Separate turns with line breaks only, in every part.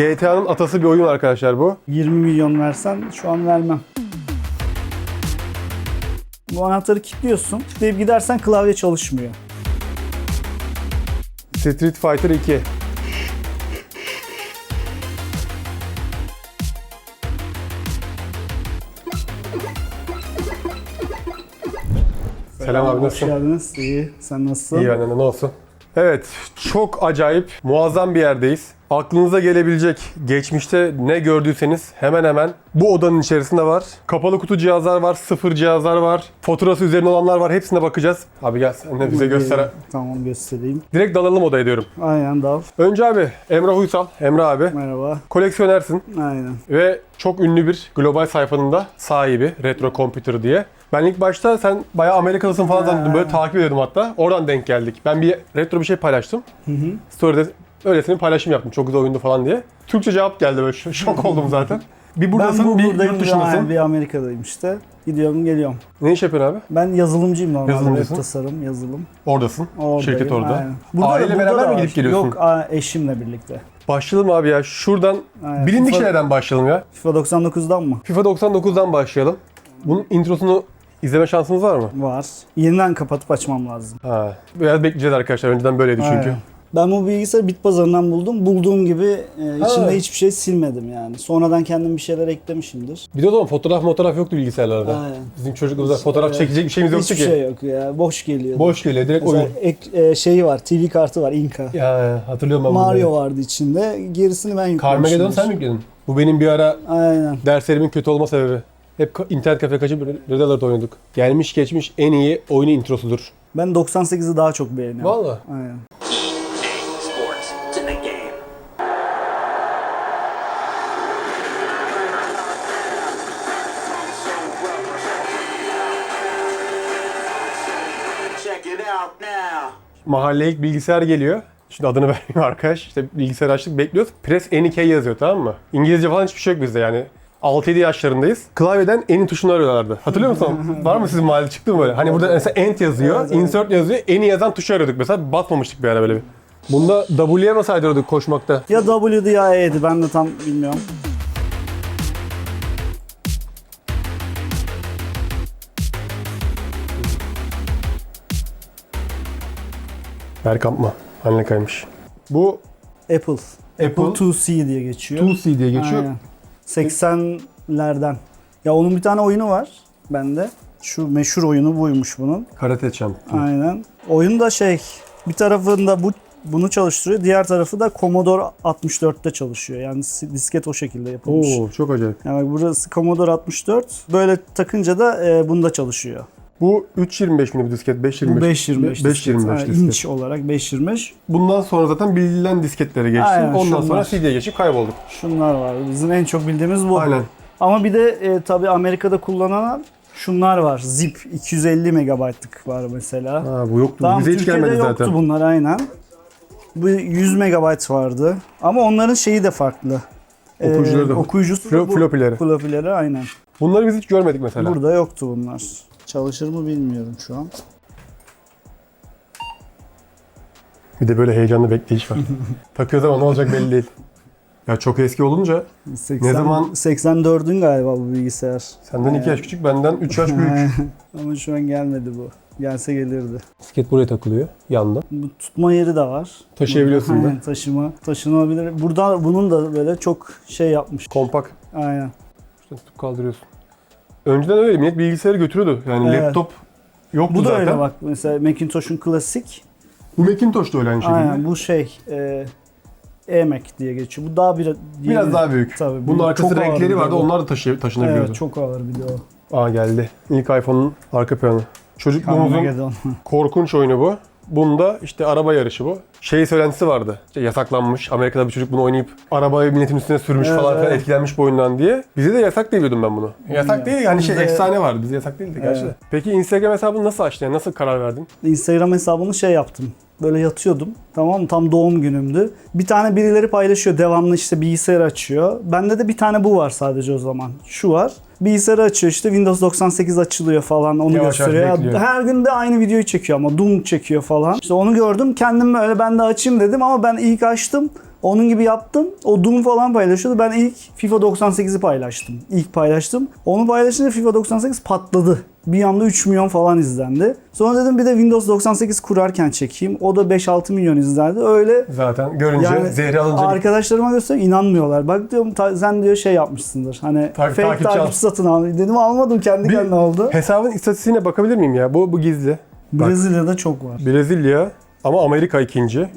GTA'nın atası bir oyun arkadaşlar bu.
20 milyon versen şu an vermem. Bu anahtarı kilitliyorsun. Kilitleyip gidersen klavye çalışmıyor.
Street Fighter 2. Selam abi
Hoş
nasılsın?
geldiniz. İyi. Sen nasılsın?
İyi benden de ne olsun? Evet, çok acayip, muazzam bir yerdeyiz. Aklınıza gelebilecek, geçmişte ne gördüyseniz hemen hemen bu odanın içerisinde var. Kapalı kutu cihazlar var, sıfır cihazlar var, faturası üzerine olanlar var. Hepsine bakacağız. Abi gel sen de bize göster.
Tamam göstereyim.
Direkt dalalım odaya diyorum.
Aynen dal.
Önce abi, Emrah Uysal, Emrah abi.
Merhaba.
Koleksiyonersin
Aynen.
ve çok ünlü bir global sayfanın da sahibi Retro Computer diye. Ben ilk başta sen bayağı Amerikalısın falan zannettim. Böyle takip ediyordum hatta. Oradan denk geldik. Ben bir retro bir şey paylaştım. Story'de öylesine bir paylaşım yaptım. Çok güzel oyundu falan diye. Türkçe cevap geldi böyle şok oldum zaten. Bir buradasın,
ben bu
bir yurt dışındasın.
bir Amerika'dayım işte. Gidiyorum geliyorum.
Ne iş yapıyorsun abi?
Ben yazılımcıyım normalde. Web tasarım, yazılım.
Oradasın.
Oradayım,
Şirket orada.
aynen. Burada da-
Aile
burada
beraber mi gidip geliyorsun?
Yok eşimle birlikte.
Başlayalım abi ya. Şuradan
Aynen.
bilindik
FIFA-
şeylerden başlayalım ya.
FIFA 99'dan mı?
FIFA 99'dan başlayalım. Bunun introsunu izleme şansınız var mı?
Var. Yeniden kapatıp açmam lazım.
Ha. Biraz bekleyeceğiz arkadaşlar. Önceden böyleydi çünkü.
Aynen. Ben bu bilgisayarı bit pazarından buldum. Bulduğum gibi e, içinde
Ha.
hiçbir şey silmedim yani. Sonradan kendim bir şeyler eklemişimdir.
Bir de o zaman fotoğraf fotoğraf yoktu bilgisayarlarda.
Aynen.
Bizim çocukluğumuzda fotoğraf
Evet.
çekecek bir şeyimiz yoktu
Hiçbir
ki.
şey yok ya. Boş geliyor.
Boş geliyor direkt
Mesela
oyun.
ek, e, şeyi var. TV kartı var. Inka.
Ya hatırlıyorum ben
Mario
bunları.
vardı içinde. Gerisini ben yüklemiştim.
Carmageddon'u sen mi yükledin? Bu benim bir ara
Aynen.
derslerimin kötü olma sebebi. Hep ka- internet kafe kaçıp Red Alert oynadık. Gelmiş geçmiş en iyi oyunu introsudur.
Ben 98'i daha çok beğeniyorum.
Valla.
Aynen.
Mahalleye ilk bilgisayar geliyor. Şimdi adını vermeyeyim arkadaş. İşte bilgisayar açtık bekliyoruz. Press NK yazıyor tamam mı? İngilizce falan hiçbir şey yok bizde yani. 6-7 yaşlarındayız. Klavyeden N'i tuşunu arıyorlardı. Hatırlıyor musun? Var mı sizin mahallede çıktı mı böyle? Hani burada mesela End yazıyor,
Evet.
Insert yazıyor. N'i yazan tuşu arıyorduk mesela. Basmamıştık bir ara böyle bir. Bunda W'ye nasıl aydırıyorduk koşmakta?
Ya W'di ya E'di. Ben de tam bilmiyorum.
Berkamp mı? Haline kaymış. Bu
Apple.
Apple.
Apple 2C diye geçiyor.
2C diye geçiyor.
Aynen. 80'lerden. Ya onun bir tane oyunu var bende. Şu meşhur oyunu buymuş bunun.
Karate Champ.
Aynen. Oyun da şey bir tarafında bu bunu çalıştırıyor. Diğer tarafı da Commodore 64'te çalışıyor. Yani disket o şekilde yapılmış.
Oo çok acayip.
Yani burası Commodore 64. Böyle takınca da e, bunda çalışıyor.
Bu 3.25 mini bir disket, 5.25.
Bu 525
5.25
disket. İnç olarak 525.
Bundan sonra zaten bildiğilen disketlere geçtim.
Aynen,
Ondan sonra
şunlar.
CD'ye geçip kaybolduk.
Şunlar var. Bizim en çok bildiğimiz bu.
Aynen.
Ama bir de e, tabii Amerika'da kullanılan şunlar var. Zip 250 megabaytlık var mesela.
Ha bu yoktu.
Tamam
Bize hiç
Türkiye'de
gelmedi
yoktu
zaten.
bunlar aynen. Bu 100 megabayt vardı. Ama onların şeyi de farklı. Ee,
Okuyucuları da-
okuyucusu da
Flo-
bu.
floppy'leri.
Floppy'leri aynen.
Bunları biz hiç görmedik mesela.
Burada yoktu bunlar. Çalışır mı bilmiyorum şu an.
Bir de böyle heyecanlı bekleyiş var. Takıyoruz ama ne olacak belli değil. Ya çok eski olunca
80,
Ne zaman-
84'ün galiba bu bilgisayar.
senden 2 yaş küçük, benden 3 yaş büyük.
Ama şu an gelmedi bu. Gelse gelirdi.
Disket buraya takılıyor yandan.
Bu tutma yeri de var.
Taşıyabiliyorsun da.
Aynen, taşıma. Taşınabilir. Burada bunun da böyle çok şey yapmış.
Kompak.
Aynen.
İşte tutup kaldırıyorsun. Önceden öyle millet bilgisayarı götürüyordu. Yani
Evet.
laptop yoktu
Bu da
zaten.
öyle bak. Mesela Macintosh'un klasik.
Bu Macintosh da öyle aynı şekilde.
Aynen bu şey e, e-Mac diye geçiyor. Bu daha bir
Biraz
yeni-
daha büyük.
Tabii,
Bunun
bu
arkası
çok ağır
renkleri
bir de
vardı.
bu.
Onlar da taşı, taşınabiliyordu.
Evet çok ağır bir de o.
Aa geldi. İlk iPhone'un arka planı. Çocukluğumuzun korkunç oyunu bu. Bunda işte araba yarışı bu. Şey söylentisi vardı. İşte yasaklanmış. Amerika'da bir çocuk bunu oynayıp arabayı milletin üstüne sürmüş
Evet,
falan filan
evet.
etkilenmiş bu oyundan diye. Bize de yasak diye biliyordum ben bunu. Yasak değil yani şey
Bizde-
efsane vardı. Bize yasak değildi gerçi.
Evet.
Peki Instagram hesabını nasıl açtın? Yani nasıl karar verdin?
Instagram hesabını şey yaptım. Böyle yatıyordum. Tamam? Tam doğum günümdü. Bir tane birileri paylaşıyor. Devamlı işte bilgisayar açıyor. Bende de bir tane bu var sadece o zaman. Şu var. Bilgisayarı açıyor işte Windows 98 açılıyor falan onu
Yavaş yavaş
gösteriyor.
bekliyor.
Her gün de aynı videoyu çekiyor ama Doom çekiyor falan. İşte onu gördüm. Kendim öyle ben de açayım dedim ama ben ilk açtım. Onun gibi yaptım. O Doom falan paylaşıyordu. Ben ilk FIFA 98'i paylaştım. İlk paylaştım. Onu paylaşınca FIFA 98 patladı. Bir anda 3 milyon falan izlendi. Sonra dedim bir de Windows 98 kurarken çekeyim. O da 5-6 milyon izlendi. Öyle
Zaten görünce
yani
zehri alınca
arkadaşlarıma gösteriyorum inanmıyorlar. Bak diyorum sen diyor şey yapmışsındır. Hani
Tak-
fake
takipçi
takipçi, satın al. Dedim almadım kendi
Bir-
kendine oldu.
hesabın istatistiğine bakabilir miyim ya? Bu bu gizli. Bak.
Brezilya'da çok var.
Brezilya ama Amerika ikinci.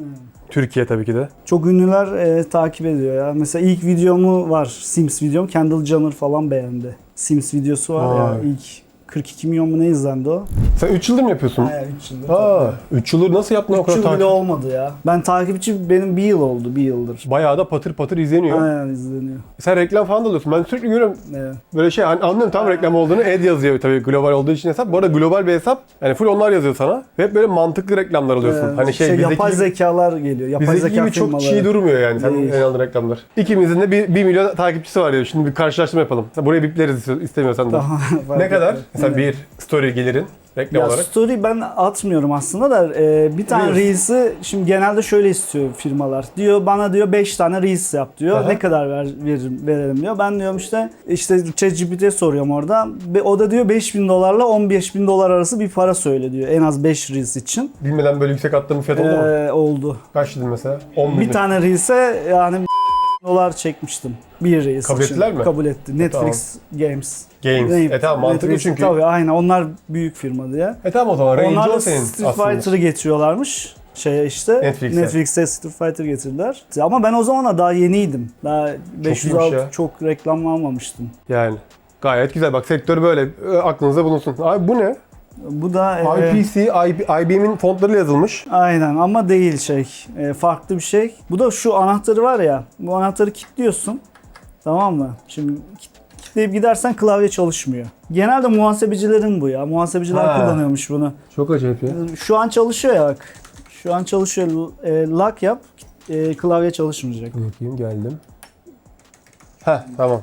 Türkiye tabii ki de.
Çok ünlüler e, takip ediyor ya. Mesela ilk videomu var. Sims videom. Kendall Jenner falan beğendi. Sims videosu var ya.
Vay.
ilk 42 milyon mu ne izlendi o?
Sen 3 yıldır mı yapıyorsun?
Bayağı 3 yıldır.
Aa, 3 yıldır nasıl yaptın o
3
kadar
yıl bile
takip?
olmadı ya. Ben takipçi benim bir yıl oldu. Bir yıldır.
Bayağı da patır patır izleniyor.
Aynen izleniyor.
Sen reklam falan da alıyorsun. Ben sürekli görüyorum
Evet.
böyle şey hani anlıyorum tam reklam olduğunu. Ad yazıyor tabii global olduğu için hesap. Bu arada global bir hesap. Yani full onlar yazıyor sana. Ve hep böyle mantıklı reklamlar alıyorsun.
Evet.
hani şey, bizdeki,
yapay zekalar geliyor. Yapay
bizdeki
zeka
gibi çok
firmaları.
çiğ durmuyor yani sen
Değil.
en aldığın reklamlar. İkimizin de 1 milyon takipçisi var diyor. Şimdi bir karşılaştırma yapalım. Burayı bipleriz istiyor- istemiyorsan da.
Tamam, fark
ne kadar?
etmez.
Mesela bir story gelirin reklam
Ya
olarak.
story ben atmıyorum aslında da e, bir tane
Reels.
Reels'i şimdi genelde şöyle istiyor firmalar. Diyor bana diyor 5 tane Reels yap diyor.
Aha.
Ne kadar ver, verim, verelim diyor. Ben diyorum işte işte ChatGPT'ye soruyorum orada. O da diyor 5000 dolarla 15 bin dolar arası bir para söyle diyor. En az 5 Reels için.
Bilmeden böyle yüksek attığın bir fiyat oldu mu?
Ee, oldu.
Kaç dedin mesela? 10 bin
Bir tane Reels'e yani dolar çekmiştim. Bir Reels
Kabul
için.
ettiler mi?
Kabul etti. Netflix Games.
Games. E tamam mantıklı çünkü.
Tabii aynen onlar büyük firma diye.
E tamam o zaman range
Onlar
o
da
senin
Street
aslında.
Fighter'ı getiriyorlarmış. Şeye işte
Netflix'e.
Netflix'e Street Fighter getirdiler. Ama ben o zaman daha yeniydim. Daha 500
iyiymiş ya.
çok reklam almamıştım.
Yani gayet güzel. Bak sektör böyle. Ö, Aklınızda bulunsun. Abi bu ne?
Bu da e,
IPC, IB, IBM'in fontlarıyla yazılmış.
aynen ama değil şey. E, farklı bir şey. Bu da şu anahtarı var ya. Bu anahtarı kilitliyorsun. Tamam mı? Şimdi kilitleyip gidersen klavye çalışmıyor. Genelde muhasebecilerin bu ya. Muhasebeciler
Ha.
kullanıyormuş bunu.
Çok acayip ya.
Şu an çalışıyor ya bak. Şu an çalışıyor. E, lock yap. E, klavye çalışmayacak.
Bakayım geldim. Heh tamam.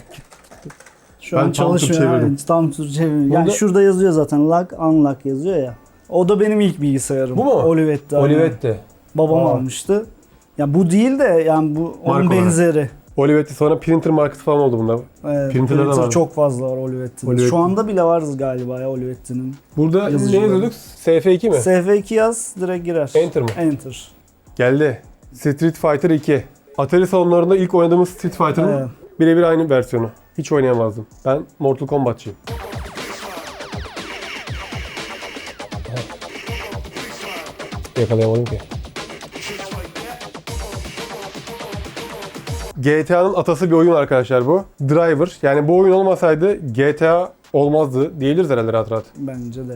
Şu
Ben
an
tam
çalışmıyor.
çevirdim.
Yani, tam tur çevirdim. Yani
Burada-
şurada yazıyor zaten lock unlock yazıyor ya. O da benim ilk bilgisayarım.
Bu mu?
Olivetti.
Olivetti.
Babam
Aa.
almıştı. Ya bu değil de yani bu onun
Marka olarak.
benzeri.
Olivetti sonra printer markası falan oldu bunlar.
Evet,
Printer'da
printer
var.
çok fazla var Olivetti'nin.
Olivetti.
Şu anda bile var galiba ya Olivetti'nin.
Burada ne yazıyorduk? SF2 mi?
SF2 yaz direkt girer.
Enter mı?
Enter.
Geldi. Street Fighter 2. Atari salonlarında ilk oynadığımız Street Fighter'ın
Evet.
birebir aynı versiyonu. Hiç oynayamazdım. Ben Mortal Kombat'çıyım. Yakalayamadım ki. GTA'nın atası bir oyun arkadaşlar bu. Driver. Yani bu oyun olmasaydı GTA olmazdı diyebiliriz herhalde rahat rahat.
Bence de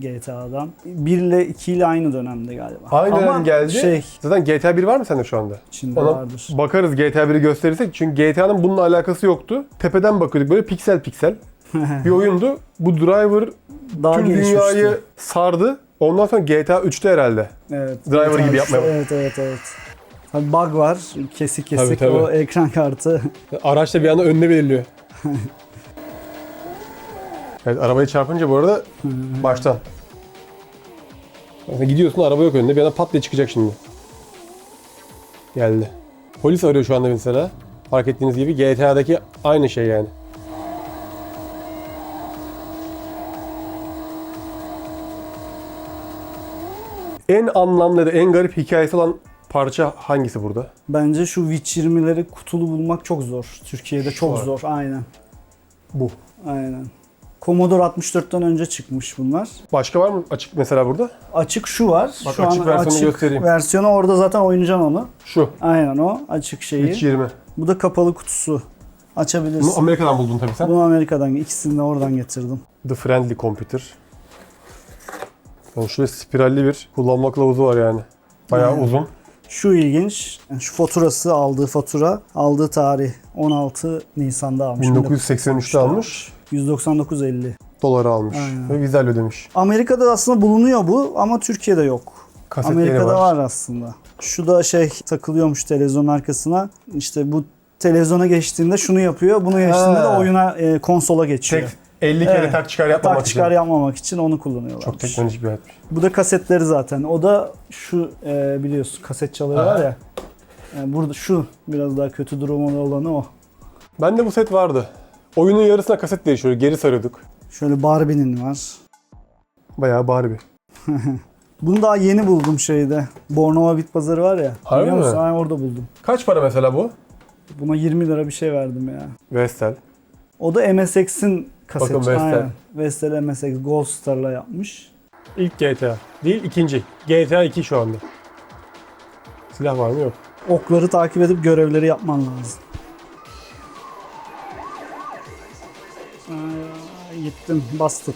yani GTA'dan. 1 ile 2 ile aynı dönemde galiba.
Aynı
Ama
dönem geldi.
şey
Zaten GTA 1 var mı sende şu anda?
içinde
Ona
vardır.
bakarız GTA 1'i gösterirsek. Çünkü GTA'nın bununla alakası yoktu. Tepeden bakıyorduk böyle piksel piksel bir oyundu. Bu Driver
Daha
tüm
gelişmişti.
dünyayı sardı. Ondan sonra GTA 3'te herhalde.
Evet.
Driver
GTA
gibi yapmaya.
Evet evet evet. Tabii bug var. Kesik kesik
Tabii, tabii.
o ekran kartı.
Araç da bir anda önüne belirliyor. evet arabayı çarpınca bu arada baştan. Mesela gidiyorsun araba yok önünde bir anda pat diye çıkacak şimdi. Geldi. Polis arıyor şu anda mesela. Fark ettiğiniz gibi GTA'daki aynı şey yani. En anlamlı da en garip hikayesi olan parça hangisi burada?
Bence şu Witch 20'leri kutulu bulmak çok zor. Türkiye'de çok
var.
zor. Aynen.
Bu.
Aynen. Commodore 64'ten önce çıkmış bunlar.
Başka var mı açık mesela burada?
Açık şu var.
Bak,
şu
açık versiyonu göstereyim.
Versiyonu orada zaten oynayacaksın onu.
Şu.
Aynen o. Açık şeyi.
320.
Bu da kapalı kutusu. Açabilirsin.
Bunu Amerika'dan buldun tabii sen.
Bunu Amerika'dan, ikisini de oradan getirdim.
The Friendly Computer. Yani şöyle spiralli bir kullanma kılavuzu var yani. Bayağı
Hmm.
uzun.
Şu ilginç. Yani şu faturası aldığı fatura, aldığı tarih 16 Nisan'da almış.
1983'te almış.
199.50.
Doları almış.
Aynen.
Ve vizel ödemiş.
Amerika'da aslında bulunuyor bu ama Türkiye'de yok.
Kasetleri
Amerika'da
var.
var. aslında. Şu da şey takılıyormuş televizyon arkasına. İşte bu televizyona geçtiğinde şunu yapıyor. Bunu geçtiğinde de oyuna e, konsola geçiyor.
Tek 50 kere
Evet.
tak çıkar yapmamak
Tak çıkar
için.
yapmamak için onu kullanıyorlar.
Çok teknolojik bir hayatmış.
Bu da kasetleri zaten. O da şu e, biliyorsun kaset var
Aha.
ya. Yani burada şu biraz daha kötü durumda olanı o.
Bende bu set vardı. Oyunun yarısına kaset değişiyor. Geri sarıyorduk.
Şöyle Barbie'nin var.
Bayağı Barbie.
Bunu daha yeni buldum şeyde. Bornova Bit Pazarı var ya.
Harbi
biliyor
mi?
musun? Aynen orada buldum.
Kaç para mesela bu?
Buna 20 lira bir şey verdim ya.
Vestel.
O da MSX'in kaseti.
Bakın Vestel.
Aynen. Vestel MSX Gold Star'la yapmış.
İlk GTA. Değil ikinci. GTA 2 şu anda. Silah var mı? Yok.
Okları takip edip görevleri yapman lazım. Gittim. Busted.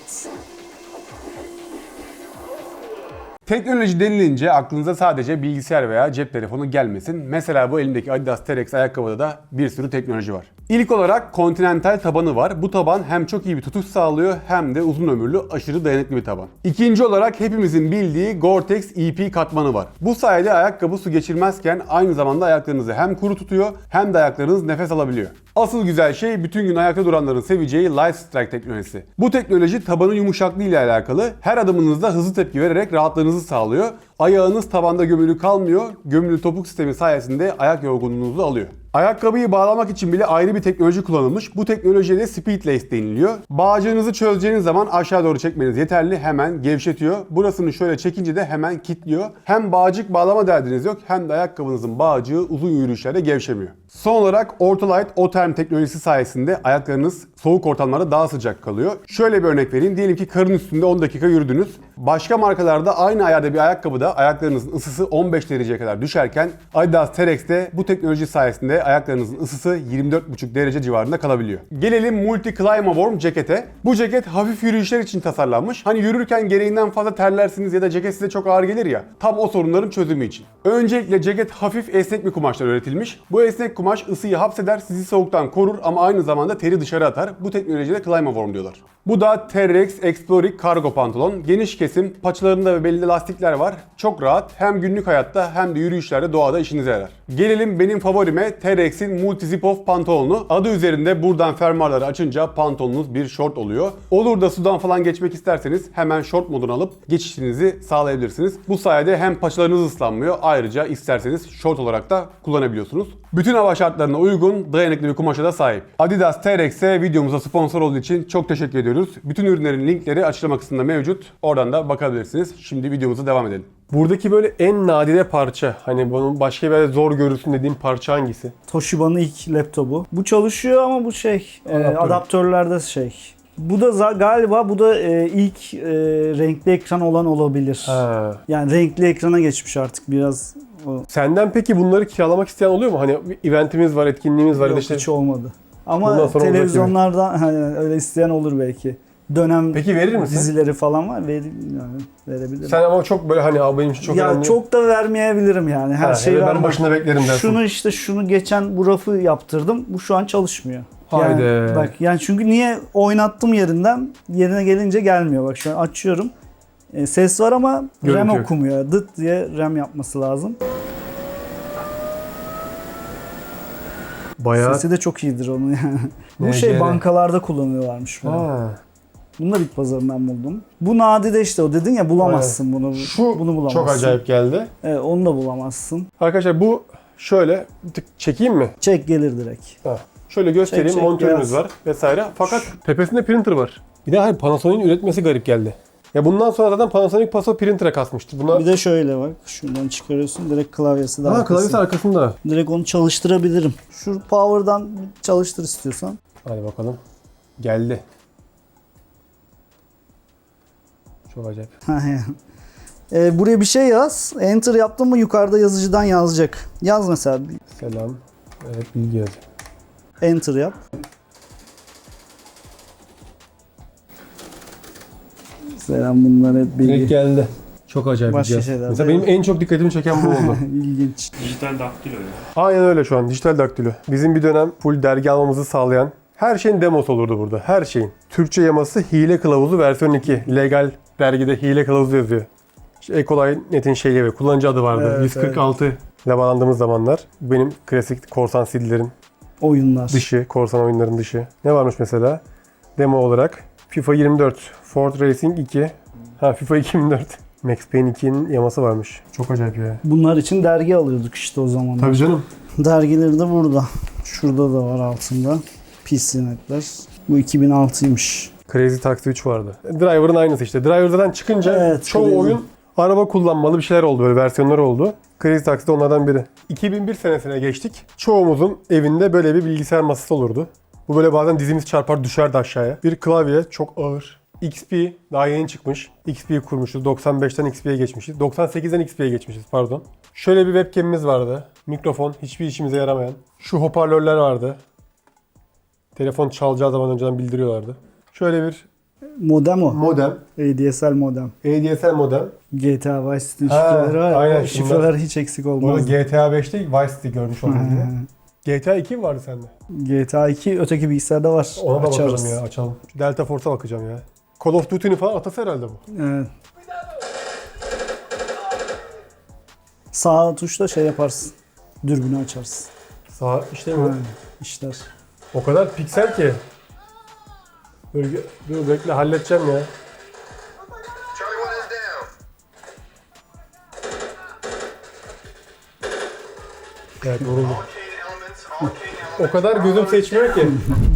Teknoloji denilince aklınıza sadece bilgisayar veya cep telefonu gelmesin. Mesela bu elimdeki Adidas T-Rex ayakkabıda da bir sürü teknoloji var. İlk olarak Continental tabanı var. Bu taban hem çok iyi bir tutuş sağlıyor hem de uzun ömürlü aşırı dayanıklı bir taban. İkinci olarak hepimizin bildiği Gore-Tex EP katmanı var. Bu sayede ayakkabı su geçirmezken aynı zamanda ayaklarınızı hem kuru tutuyor hem de ayaklarınız nefes alabiliyor. Asıl güzel şey bütün gün ayakta duranların seveceği Light Strike teknolojisi. Bu teknoloji tabanın yumuşaklığı ile alakalı. Her adımınızda hızlı tepki vererek rahatlığınızı sağlıyor. Ayağınız tabanda gömülü kalmıyor. Gömülü topuk sistemi sayesinde ayak yorgunluğunuzu alıyor. Ayakkabıyı bağlamak için bile ayrı bir teknoloji kullanılmış. Bu teknolojiye de speed lace deniliyor. Bağcığınızı çözeceğiniz zaman aşağı doğru çekmeniz yeterli. Hemen gevşetiyor. Burasını şöyle çekince de hemen kilitliyor. Hem bağcık bağlama derdiniz yok hem de ayakkabınızın bağcığı uzun yürüyüşlerde gevşemiyor. Son olarak Ortolight O-Term teknolojisi sayesinde ayaklarınız soğuk ortamlarda daha sıcak kalıyor. Şöyle bir örnek vereyim. Diyelim ki karın üstünde 10 dakika yürüdünüz. Başka markalarda aynı ayarda bir ayakkabıda ayaklarınızın ısısı 15 dereceye kadar düşerken Adidas T-Rex'te bu teknoloji sayesinde ayaklarınızın ısısı 24,5 derece civarında kalabiliyor. Gelelim Multi Clima Warm cekete. Bu ceket hafif yürüyüşler için tasarlanmış. Hani yürürken gereğinden fazla terlersiniz ya da ceket size çok ağır gelir ya. Tam o sorunların çözümü için. Öncelikle ceket hafif esnek bir kumaştan üretilmiş. Bu esnek kumaş ısıyı hapseder, sizi soğuktan korur ama aynı zamanda teri dışarı atar. Bu teknolojiye Clima Warm diyorlar. Bu da T-Rex Exploric kargo pantolon. Geniş kesim, paçalarında ve belli lastikler var. Çok rahat. Hem günlük hayatta hem de yürüyüşlerde doğada işinize yarar. Gelelim benim favorime T-Rex'in Multi Zip Off pantolonu. Adı üzerinde buradan fermuarları açınca pantolonunuz bir short oluyor. Olur da sudan falan geçmek isterseniz hemen short modunu alıp geçişinizi sağlayabilirsiniz. Bu sayede hem paçalarınız ıslanmıyor ayrıca isterseniz short olarak da kullanabiliyorsunuz. Bütün hava şartlarına uygun dayanıklı bir kumaşa da sahip. Adidas T-Rex'e videomuza sponsor olduğu için çok teşekkür ediyoruz. Bütün ürünlerin linkleri açıklama kısmında mevcut. Oradan da bakabilirsiniz. Şimdi videomuza devam edelim.
Buradaki böyle en nadide parça. Hani bunun başka bir yerde zor görürsün dediğim parça hangisi?
Toshiba'nın ilk laptopu. Bu çalışıyor ama bu şey e,
Adaptör.
adaptörlerde şey. Bu da galiba bu da e, ilk e, renkli ekran olan olabilir.
Ha.
Yani renkli ekrana geçmiş artık biraz. O,
Senden peki bunları kiralamak isteyen oluyor mu? Hani eventimiz var, etkinliğimiz var.
yok,
işte...
hiç olmadı. Ama televizyonlardan hani öyle isteyen olur belki. Dönem
Peki verir misin?
dizileri falan var. Ver, yani verebilirim.
Sen ama çok böyle hani abi benim için çok
ya
önemli.
çok da vermeyebilirim yani. Her
Ha,
şeyi
ben
vermem.
başında beklerim dersin.
Şunu işte şunu geçen bu rafı yaptırdım. Bu şu an çalışmıyor.
Haydi.
Yani, bak yani çünkü niye oynattım yerinden yerine gelince gelmiyor. Bak şu an açıyorum. E, ses var ama
Görüntü
RAM
yok.
okumuyor. Dıt diye RAM yapması lazım.
Bayağı...
Sesi de çok iyidir onun yani. bu şey bankalarda kullanıyorlarmış bunu.
Ha.
Bunu da bit pazarından buldum. Bu nadide işte o dedin ya bulamazsın bunu.
Şu
bunu bulamazsın.
çok acayip geldi.
Evet, onu da bulamazsın.
Arkadaşlar bu şöyle bir tık çekeyim mi?
Çek gelir direkt.
Ha. Şöyle göstereyim
Çek, çek,
monitörümüz var vesaire. Fakat tepesinde printer var. Bir de hayır Panasonic'in üretmesi garip geldi. Ya bundan sonra zaten Panasonic Paso printer'a kasmıştı. Buna
Bir de şöyle bak. Şuradan çıkarıyorsun. Direkt klavyesi de
Ha,
arkası.
klavyesi arkasında.
Direkt onu çalıştırabilirim. Şu power'dan çalıştır istiyorsan.
Hadi bakalım. Geldi. Çok acayip.
Ee, buraya bir şey yaz. Enter yaptın mı yukarıda yazıcıdan yazacak. Yaz mesela.
Selam. Evet bilgi yazı.
Enter yap. Selam bunlar hep
Direkt
bilgi.
geldi. Çok acayip
Başka
bir cihaz.
şeyler
Mesela
de-
benim en çok dikkatimi çeken bu oldu.
İlginç.
Dijital daktilo ya.
Aynen öyle şu an. Dijital daktilo. Bizim bir dönem full dergi almamızı sağlayan her şeyin demosu olurdu burada. Her şeyin. Türkçe yaması hile kılavuzu versiyon 2. Legal dergide hile kılavuzu yazıyor. İşte Ecolay Net'in şeyi ve kullanıcı adı vardı.
Evet,
146 ile bağlandığımız zamanlar. Benim klasik korsan CD'lerin
Oyunlar.
dışı, korsan oyunların dışı. Ne varmış mesela? Demo olarak FIFA 24, Ford Racing 2, ha FIFA 2004. Max Payne 2'nin yaması varmış. Çok acayip ya.
Bunlar için dergi alıyorduk işte o zaman.
Tabii canım.
Dergileri de burada. Şurada da var altında. PC netler. Bu 2006'ymış.
Crazy Taxi 3 vardı. Driver'ın aynısı işte. Driver zaten çıkınca
Evet,
çoğu
Crazy.
oyun araba kullanmalı bir şeyler oldu böyle versiyonlar oldu. Crazy Taxi de onlardan biri. 2001 senesine geçtik. Çoğumuzun evinde böyle bir bilgisayar masası olurdu. Bu böyle bazen dizimiz çarpar düşerdi aşağıya. Bir klavye çok ağır. XP daha yeni çıkmış. XP'yi kurmuşuz. 95'ten XP'ye geçmişiz. 98'den XP'ye geçmişiz pardon. Şöyle bir webcam'imiz vardı. Mikrofon hiçbir işimize yaramayan. Şu hoparlörler vardı. Telefon çalacağı zaman önceden bildiriyorlardı. Şöyle bir
Modem o.
modem.
ADSL modem.
ADSL modem.
GTA Vice City'nin
Ha,
şifreleri var ya.
aynen,
o şifreler hiç eksik olmaz.
GTA 5'te Vice City görmüş yine. GTA 2 mi vardı sende?
GTA 2 öteki bilgisayarda var.
Ona da
Açarız.
bakalım ya açalım. Şu Delta Force'a bakacağım ya. Call of Duty'nin falan atası herhalde bu.
Evet. Sağ tuşla şey yaparsın. Dürbünü açarsın.
Sağ işte mi?
Aynen. İşler.
O kadar piksel ki. Dur, dur bekle halledeceğim ya. Evet yoruldum. O kadar gözüm seçmiyor ki.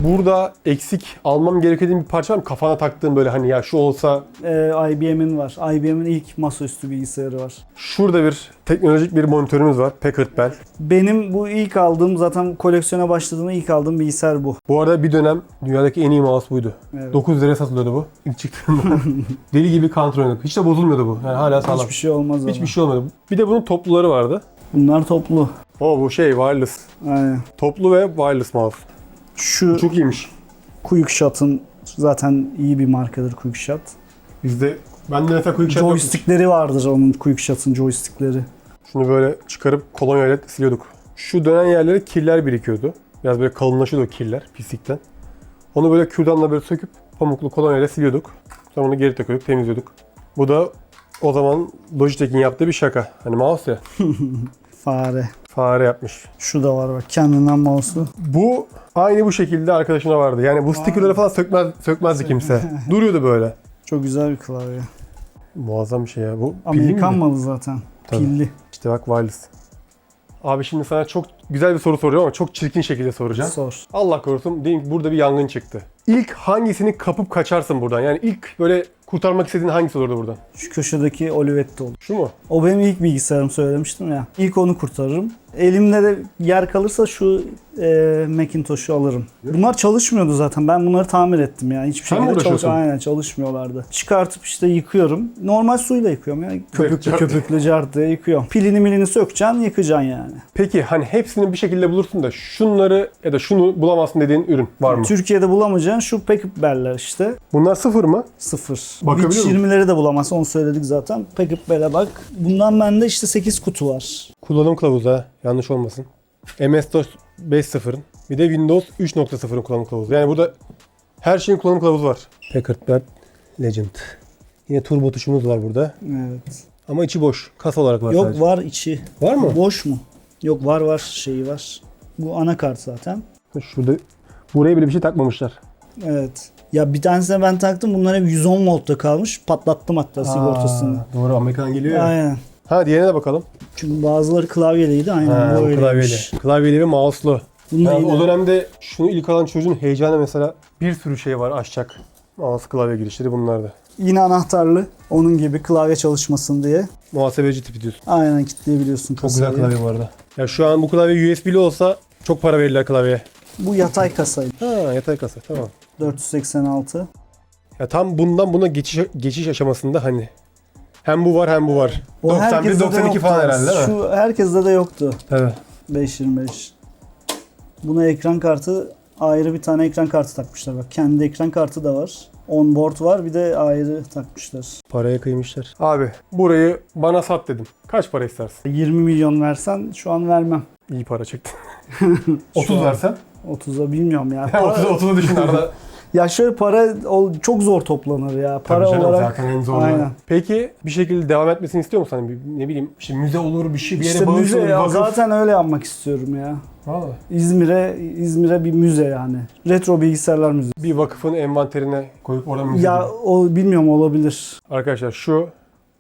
Burada eksik almam gerektiğim bir parça var mı? Kafana taktığım böyle hani ya şu olsa
Ee, IBM'in var. IBM'in ilk masaüstü bilgisayarı var.
şurada bir teknolojik bir monitörümüz var. Packard Bell.
Benim bu ilk aldığım zaten koleksiyona başladığımda ilk aldığım bilgisayar bu.
Bu arada bir dönem dünyadaki en iyi mouse buydu.
Evet.
9 liraya satılıyordu bu ilk çıktığında. Deli gibi kontrol oynadık. Hiç de bozulmuyordu bu. Yani hala sağlam.
Hiçbir şey olmaz
Hiçbir
ama.
şey olmadı. Bir de bunun topluları vardı.
Bunlar toplu.
O bu şey wireless.
Aynen.
Toplu ve wireless mouse.
Şu
Çok iyiymiş.
Quickshot'ın zaten iyi bir markadır Quickshot.
Bizde ben de mesela quick shot yokmuş.
Joystickleri vardır onun Quickshot'ın joystickleri.
Şunu böyle çıkarıp kolonyayla siliyorduk. Şu dönen yerlere kirler birikiyordu. Biraz böyle kalınlaşıyordu o kirler pislikten. Onu böyle kürdanla böyle söküp pamuklu kolonyayla siliyorduk. Sonra onu geri takıyorduk, temizliyorduk. Bu da o zaman Logitech'in yaptığı bir şaka. Hani mouse ya.
Fare.
Fare yapmış.
Şu da var bak kendinden mouse'lu.
Bu aynı bu şekilde arkadaşına vardı. Yani bu stickerları falan sökmez, sökmezdi kimse. Duruyordu böyle.
Çok güzel bir klavye.
Muazzam bir şey ya. Bu
Amerikan malı zaten.
Tabii.
Pilli.
İşte bak wireless. Abi şimdi sana çok güzel bir soru soracağım ama çok çirkin şekilde soracağım.
Sor.
Allah korusun diyelim ki burada bir yangın çıktı. İlk hangisini kapıp kaçarsın buradan? Yani ilk böyle kurtarmak istediğin hangisi olurdu buradan?
Şu köşedeki Olivetti olur.
Şu mu?
O benim ilk bilgisayarım söylemiştim ya. İlk onu kurtarırım. Elimde de yer kalırsa şu e, Macintosh'u alırım. Bunlar çalışmıyordu zaten. Ben bunları tamir ettim ya. Hiçbir
Sen mi
şekilde çalış
uğraşıyorsun?
Aynen çalışmıyorlardı. Çıkartıp işte yıkıyorum. Normal suyla yıkıyorum ya. Köpüklü
cart.
köpüklü cart diye yıkıyorum. Pilini milini sökeceksin yıkacaksın yani.
Peki hani hepsini bir şekilde bulursun da şunları ya da şunu bulamazsın dediğin ürün var mı?
Türkiye'de bulamayacağın şu Packup işte.
Bunlar sıfır mı?
Sıfır.
Bakabiliyor
Hiç
musun?
20'leri de bulamazsın onu söyledik zaten. Packup bak. Bundan bende işte 8 kutu var.
Kullanım kılavuzu ha. Yanlış olmasın. MS-DOS 5.0'ın bir de Windows 3.0'ın kullanım kılavuzu. Yani burada her şeyin kullanım kılavuzu var. Packard Bell Legend. Yine turbo tuşumuz var burada.
Evet.
Ama içi boş. Kasa olarak var
Yok
sadece.
var içi.
Var mı?
Boş mu? Yok var var şeyi var. Bu anakart zaten.
Şurada buraya bile bir şey takmamışlar.
Evet. Ya bir tanesine ben taktım. Bunlar hep 110 voltta kalmış. Patlattım hatta sigortasını.
Doğru Amerika'dan geliyor ya.
Aynen.
Ha diğerine de bakalım.
Çünkü bazıları klavyeliydi. Aynen
Ha,
bu öyleymiş.
klavyeli. Klavyeli ve mouse'lu.
Bunda
Ya
yine-
o dönemde şunu ilk alan çocuğun heyecanı mesela bir sürü şey var açacak. Mouse klavye girişleri bunlardı.
Yine anahtarlı. Onun gibi klavye çalışmasın diye.
Muhasebeci tipi diyorsun.
Aynen kilitleyebiliyorsun
Çok güzel
kasayı.
klavye bu arada. Ya şu an bu klavye USB'li olsa çok para verirler klavyeye.
Bu yatay kasaydı.
Ha yatay kasa tamam.
486.
Ya tam bundan buna geçiş geçiş aşamasında hani hem bu var hem bu var.
O
91
herkeste de
92
yoktu.
falan herhalde değil mi?
Şu herkeste de yoktu.
Evet.
525. Buna ekran kartı ayrı bir tane ekran kartı takmışlar. Bak kendi ekran kartı da var. Onboard var bir de ayrı takmışlar.
Paraya kıymışlar. Abi burayı bana sat dedim. Kaç para istersin?
20 milyon versen şu an vermem.
İyi para çektin.
Şu
30
an
versen?
30'a bilmiyorum ya.
30
Para-
30'u düşün arada.
Ya şöyle para ol- çok zor toplanır ya. Para
Tabii canım,
olarak
zaten en zorlu.
Aynen.
Peki bir şekilde devam etmesini istiyor musun? Hani bir- ne bileyim işte müze olur bir şey bir yere
işte
bağış
müze
olur,
ya
vakıf.
zaten öyle yapmak istiyorum ya.
Vallahi.
İzmir'e İzmir'e bir müze yani. Retro bilgisayarlar müzesi.
Bir vakıfın envanterine koyup orada müze
Ya
gibi.
o bilmiyorum olabilir.
Arkadaşlar şu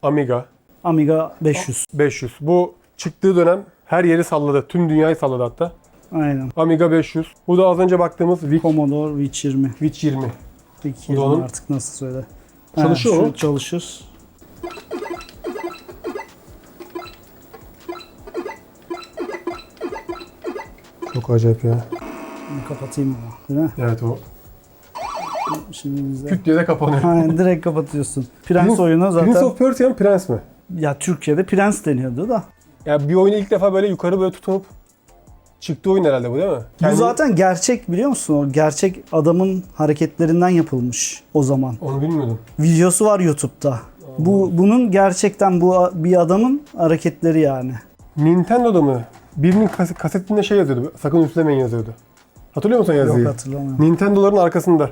Amiga
Amiga 500.
500. Bu çıktığı dönem her yeri salladı. Tüm dünyayı salladı hatta.
Aynen.
Amiga 500. Bu da az önce baktığımız VIC,
Commodore VIC 20.
VIC 20.
VIC
Bu da
20
onun-
artık nasıl söyle.
Çalışıyor
şu
mu?
Çalışır.
Çok acayip ya.
Bunu kapatayım ama. Değil mi?
Evet o.
Şimdi bizde.
Küt diye de kapanıyor.
Aynen direkt kapatıyorsun. Prens oyunu zaten
Prince of Persia mı Prens mi?
ya Türkiye'de Prens deniyordu da.
Ya bir oyunu ilk defa böyle yukarı böyle tutunup çıktığı oyun herhalde bu değil mi?
Bu
Kendi-
zaten gerçek biliyor musun? O gerçek adamın hareketlerinden yapılmış o zaman.
Onu bilmiyordum.
Videosu var YouTube'da. Bu bunun gerçekten bu bir adamın hareketleri yani.
Nintendo'da mı? Birinin kas- kasetinde şey yazıyordu. Sakın üflemeyin yazıyordu. Hatırlıyor musun
Yok
yazıyı?
hatırlamıyorum.
Nintendo'ların arkasında.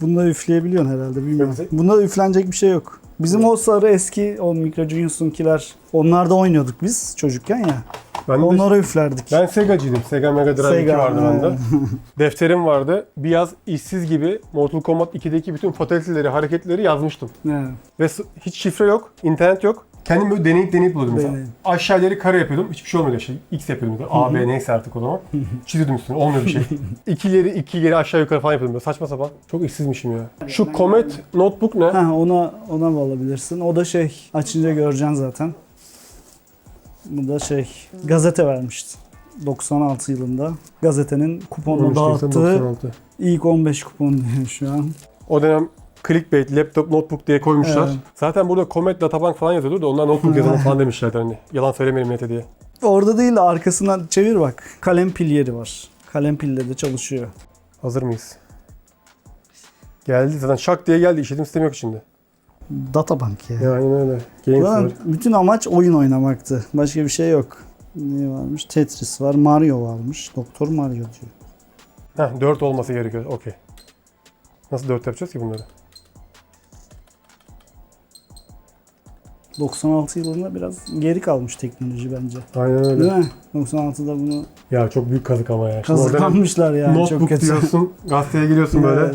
Bunda üfleyebiliyorsun herhalde bilmiyorum. Bunda üflenecek bir şey yok. Bizim o sarı eski o Micro Junior'sunkiler onlarda oynuyorduk biz çocukken ya.
Ben de
Onlara üflerdik.
ben Sega'cıydım. Sega Mega Drive 2
Sega,
vardı bende.
aynen.
Defterim vardı. Bir yaz işsiz gibi Mortal Kombat 2'deki bütün fatality'leri, hareketleri yazmıştım.
Evet.
Ve s- hiç şifre yok, internet yok. Kendim böyle deneyip deneyip buluyordum mesela.
Deneyim.
Aşağıları kare yapıyordum. Hiçbir şey olmuyordu. Şey, X yapıyordum. Mesela. A, B neyse artık o zaman. Çiziyordum üstüne. Olmuyor bir şey. İkileri, iki geri aşağı yukarı falan yapıyordum. Böyle saçma sapan. Çok işsizmişim ya. Şu Comet Notebook ne?
Ha, ona ona alabilirsin. O da şey açınca göreceksin zaten. Bu da şey gazete vermişti. 96 yılında gazetenin kuponunu
13 Nisan
dağıttığı
96.
ilk 15 kupon diyor şu an.
O dönem clickbait, laptop, notebook diye koymuşlar.
Evet.
Zaten burada Comet Databank falan yazıyordu da onlar notebook yazalım falan demişlerdi hani. Yalan söylemeyelim millete diye.
Orada değil de arkasından çevir bak. Kalem pil yeri var. Kalem pille de çalışıyor.
Hazır mıyız? Geldi zaten şak diye geldi. İşletim sistemi yok içinde.
Databank ya.
Ya aynen öyle. Games
Ulan
var.
bütün amaç oyun oynamaktı. Başka bir şey yok. Ne varmış? Tetris var, Mario varmış. Doktor Mario diyor.
Heh, 4 olması gerekiyor. Okey. Nasıl 4 yapacağız ki bunları?
96 yılında biraz geri kalmış teknoloji bence.
Aynen öyle.
Değil mi? 96'da bunu
Ya çok büyük kazık ama ya. Şimdi orada
kazıklanmışlar yani çok
notebook
kötü.
diyorsun, gazeteye giriyorsun böyle.
Evet,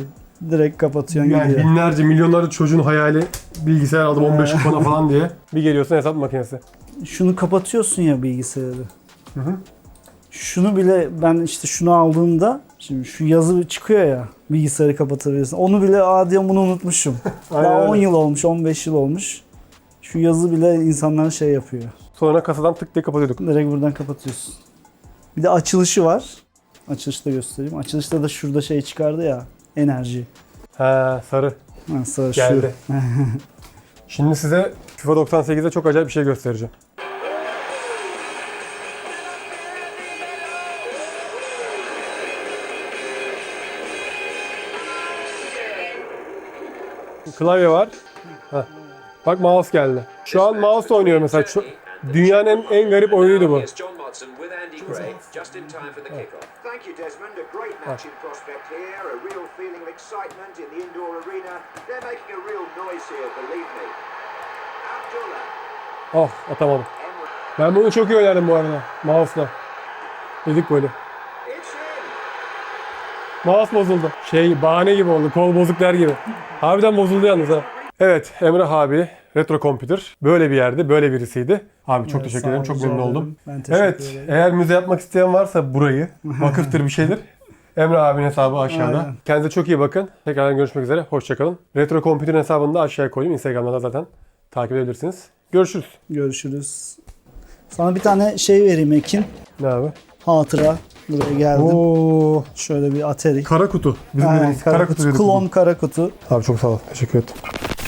Direkt kapatıyorsun
Yani
gidiyor.
binlerce, milyonlarca çocuğun hayali bilgisayar aldım 15 kupona falan diye. Bir geliyorsun hesap makinesi.
Şunu kapatıyorsun ya bilgisayarı. Şunu bile ben işte şunu aldığımda şimdi şu yazı çıkıyor ya bilgisayarı kapatabiliyorsun. Onu bile aa diyorum bunu unutmuşum.
Aynen
Daha
öyle.
10 yıl olmuş, 15 yıl olmuş. Şu yazı bile insanlar şey yapıyor.
Sonra kasadan tık diye kapatıyorduk.
Direkt buradan kapatıyorsun. Bir de açılışı var. Açılışta göstereyim. Açılışta da şurada şey çıkardı ya. Enerji.
He sarı.
Ha, şu.
Geldi. Şimdi size FIFA 98'de çok acayip bir şey göstereceğim. Klavye var. Heh. Bak mouse geldi. Şu an mouse oynuyor mesela. Şu, dünyanın en, en garip oyunuydu bu.
Thank you, Desmond. A great match in prospect here. A real feeling of excitement in the indoor arena. They're making a real noise here, believe me. Abdullah,
Oh atamadım. Ben bunu çok iyi oynardım bu arada. Mouse'la. Dedik böyle.
It's in.
Mouse bozuldu. Şey bahane gibi oldu. Kol bozuk der gibi. Harbiden bozuldu yalnız ha. Evet Emrah abi Retro Computer böyle bir yerde böyle birisiydi. Abi çok
Evet,
teşekkür ederim. Çok memnun oldum.
Ben teşekkür
Evet
ederim.
eğer müze yapmak isteyen varsa burayı vakıftır bir şeydir. Emrah abinin hesabı aşağıda.
Aynen.
Kendinize çok iyi bakın. Tekrardan görüşmek üzere. Hoşçakalın. Retro Computer'ın hesabını da aşağıya koyayım. Instagram'da da zaten takip edebilirsiniz. Görüşürüz.
Görüşürüz. Sana bir tane şey vereyim Ekin.
Ne abi?
Hatıra. Buraya geldim.
Oo,
Şöyle bir Atari.
kara kutu. Bizim
Aynen,
dediğimiz
kara, kutu.
diyorduk.
Klon kara kutu.
Abi çok sağ ol. Teşekkür ederim.